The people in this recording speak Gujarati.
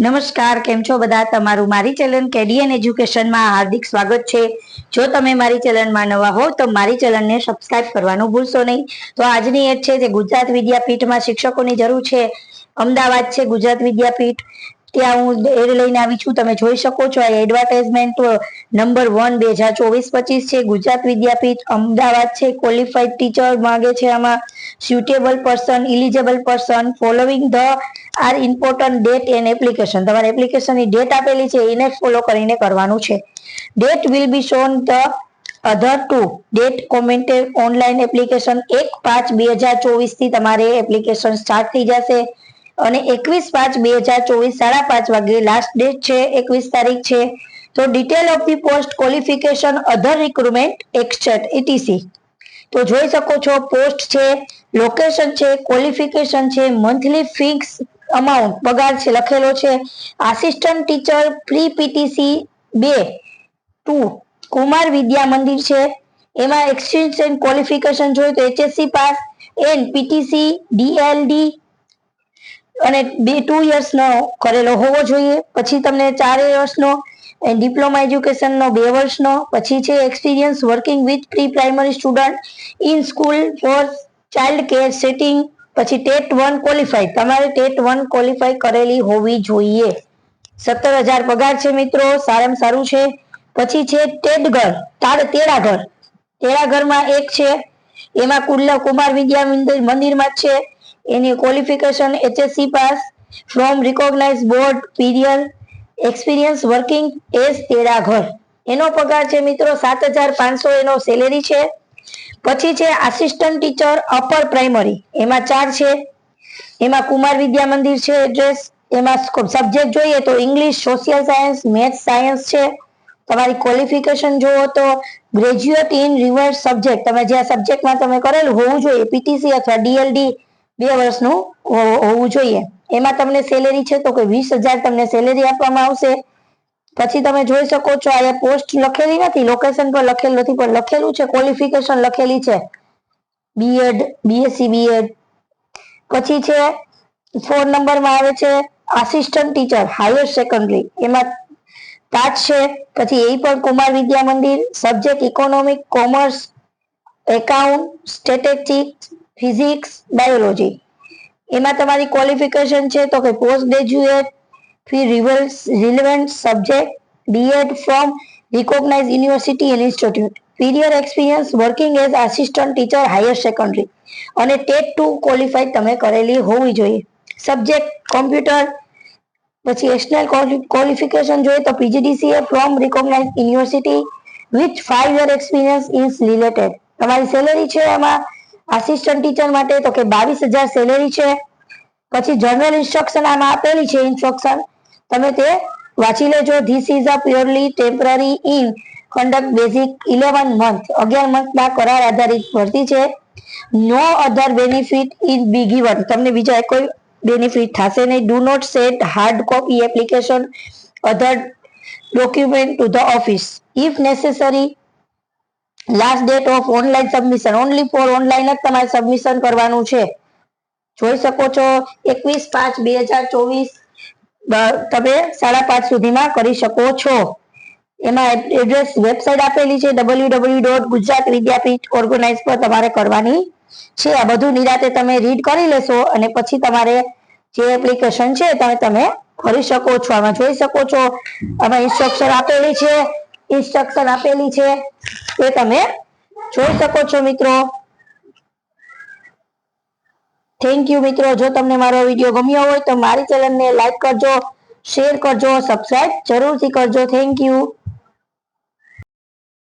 નમસ્કાર, કેમ છો બધા? તમારું મારી ચેનલ કેડીએન એજ્યુકેશનમાં હાર્દિક સ્વાગત છે. જો તમે મારી ચેનલમાં નવા હો, તો મારી ચેનલને સબસ્ક્રાઇબ કરવાનું ભૂલશો નહીં. તો આજની એડ છે જે ગુજરાત વિદ્યાપીઠમાં શિક્ષકોની જરૂર છે. અમદાવાદ છે ગુજરાત વિદ્યાપીઠ. ત્યાં હું એડ લઈને આવી છું. તમે જોઈ શકો છો આ એડવર્ટાઇઝમેન્ટ નંબર વન બે હજાર ચોવીસ પચીસ છે. ગુજરાત વિદ્યાપીઠ અમદાવાદ છે. ક્વોલિફાઈડ ટીચર માંગે છે આમાં. Suitable person eligible person following the are important date and application તમારે એપ્લિકેશનની ડેટ આપેલી છે, એને ફોલો કરીને કરવાનું છે. Date will be shown the other to date commented online application એક પાંચ બે હજાર ચોવીસથી તમારે એપ્લિકેશન સ્ટાર્ટ થઈ જશે. અને એકવીસ પાંચ બે હજાર ચોવીસ સાડા પાંચ વાગે લાસ્ટ ડેટ છે, એકવીસ તારીખ છે. તો detail of the post qualification other recruitment એક્સચેટ etc તો જોઈ શકો છો પોસ્ટ છે લોકેશન છે ક્વોલિફિકેશન છે મંથલી ફિક્સ અમાઉન્ટ પગાર છે, લખેલો છે. આસિસ્ટન્ટ ટીચર પ્રી પીટીસી બે, ટુ, કુમાર વિદ્યા મંદિર છે. એમાં એક્સચેન્જ એન્ડ ક્વોલિફિકેશન જોઈએ તો HSC pass and PTC DLD અને બે ટુ યર્સનો કરેલો હોવો જોઈએ. પછી તમને ચાર વર્ષનો ડિપ્લોમા એજ્યુકેશનનો બે વર્ષનો પછી છે experience working with pre primary student in school for child care setting પછી ટેટ વન ક્વોલિફાઈ તમારે ટેટ વન ક્વોલિફાઈ કરેલી હોવી જોઈએ. સત્તર હજાર પગાર છે મિત્રો, સારામાં સારું છે. પછી છે ટેટ ઘર તાર ઘરમાં એક છે, એમાં કુલ્લા કુમાર વિદ્યા મંદિરમાં છે. એની qualification HSC pass from recognise board period experience working as ઘર એનો પગાર છે મિત્રો, સાત હજાર પાંચસો એનો સેલેરી છે. પછી છે આસિસ્ટન્ટ ટીચર અપર પ્રાઇમરી એમાં ચાર છે. એમાં કુમાર વિદ્યા મંદિર છે એડ્રેસ એમાં સબ્જેક્ટ જોઈએ તો English social science maths science છે. તમારી ક્વોલિફિકેશન જુઓ તો ગ્રેજ્યુએટ ઇન રિવર્સ સબ્જેક્ટ તમે જે સબ્જેક્ટમાં તમે કરેલું હોવું જોઈએ પીટીસી અથવા ડીએલડી બે વર્ષનું હોવું જોઈએ. એમાં તમને સેલેરી છે તો કે વીસ હજાર તમને સેલેરી આપવામાં આવશે. પછી તમે જોઈ શકો છો અહીંયા પોસ્ટ લખેલી નથી લોકેશન પર લખેલું નથી, પણ લખેલું છે ક્વોલિફિકેશન લખેલી છે. બીએડ બીએસસી બીએડ પછી છે ફોર નંબરમાં આવે છે આસિસ્ટન્ટ ટીચર હાયર સેકન્ડરી એમાં તાજ છે, પછી એ પણ Kumar Vidya Mandir subject economic commerce account statistics physics biology એમાં તમારી ક્વોલિફિકેશન છે, તો કે post graduate relevant subject BEd from recognise university and institute period experience working as assistant teacher higher secondary અને ટેટ ટુ ક્વોલિફાઈ તમે કરેલી હોવી જોઈએ. સબ્જેક્ટ કોમ્પ્યુટર પછી એક્સટર્નલ ક્વોલિફિકેશન જોઈએ તો PGDCA from recognise university with five year experience is related તમારી સેલેરી છે એમાં આસિસ્ટન્ટ ટીચર માટે તો કે બાવીસ હજાર સેલેરી છે. પછી જનરલ ઇન્સ્ટ્રક્શન આમાં આપેલી છે ઇન્સ્ટ્રક્શન તમે તે વાંચી લેજો. This is a purely temporary in conduct basic eleven month અગિયાર મંથના કરાર આધારિત ભરતી છે. No other benefit in be given તમને બીજા કોઈ બેનિફિટ થશે નહીં. Do not set hard copy application other document to the office if necessary last date of online submission only for online જ તમારે સબમિશન કરવાનું છે. જોઈ શકો છો. એકવીસ પાંચ બે હજાર ચોવીસ તમે સાડા પાંચ સુધીમાં કરી શકો છો. એમાં એડ્રેસ વેબસાઇટ આપેલી છે W W dot Gujarat Vidyapith organise પર તમારે કરવાની છે. આ બધું નિરાતે તમે રીડ કરી લેશો અને પછી તમારે જે એપ્લિકેશન છે તમે તમે કરી શકો છો. આમાં જોઈ શકો છો. આમાં ઇન્સ્ટ્રક્શન આપેલી છે. ઇન્સ્ટ્રક્શન આપેલી છે. એ તમે જોઈ શકો છો મિત્રો. થેન્ક યુ મિત્રો. જો તમને મારો વીડિયો ગમ્યો હોય તો મારી ચેનલને લાઈક કરજો શેર કરજો સબસ્ક્રાઈબ જરૂરથી કરજો. Thank you